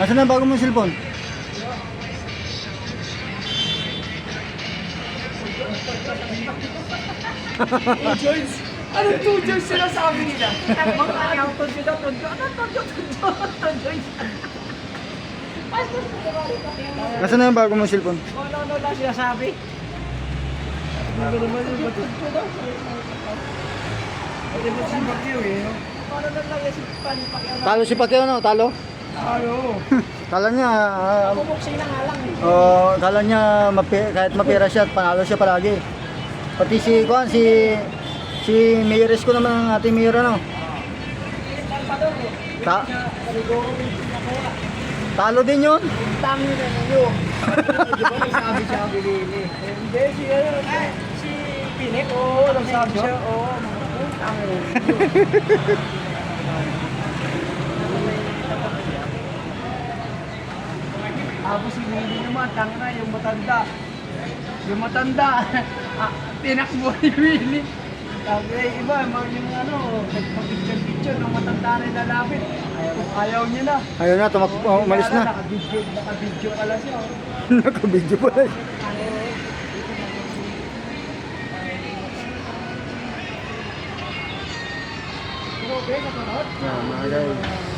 Asan na bago mong cellphone? Two joints. Anong two joints sila sabi nila? Mga ayaw. Ano tudyo, tudyo, tudyo. Basta sa kumari pa kayo. Asan na ang bago mong cellphone? Kung ano-ano lang sinasabi. Hindi naman yung yung. Talo si Pacquiao no? Talo? Ayo. Kala niya, ah, Bubuksin na nga lang eh. oh, kala niya mapi- kahit mapira siya, panalo siya palagi. Pati si Kuan, si si Mayoris ko naman ang ating mayor ano. Ta talo din yun. Tangi na ninyo. Di ba siya ang binili? Hindi, si ano, si Pinik, oo, nagsabi siya, oo, na Tapos si Willy naman, tanga na, yung matanda. Yung matanda, ah, tinakbo ni Willy. Sabi eh, iba, yung ano, nagpapicture-picture ng matanda na lalapit. Ayaw, ayaw niya na. Ayun na, tumak oh, umalis na. Naka-video, naka-video pala siya. oh. Naka-video pala. siya. Okay, nasunod. Yan, mga guys.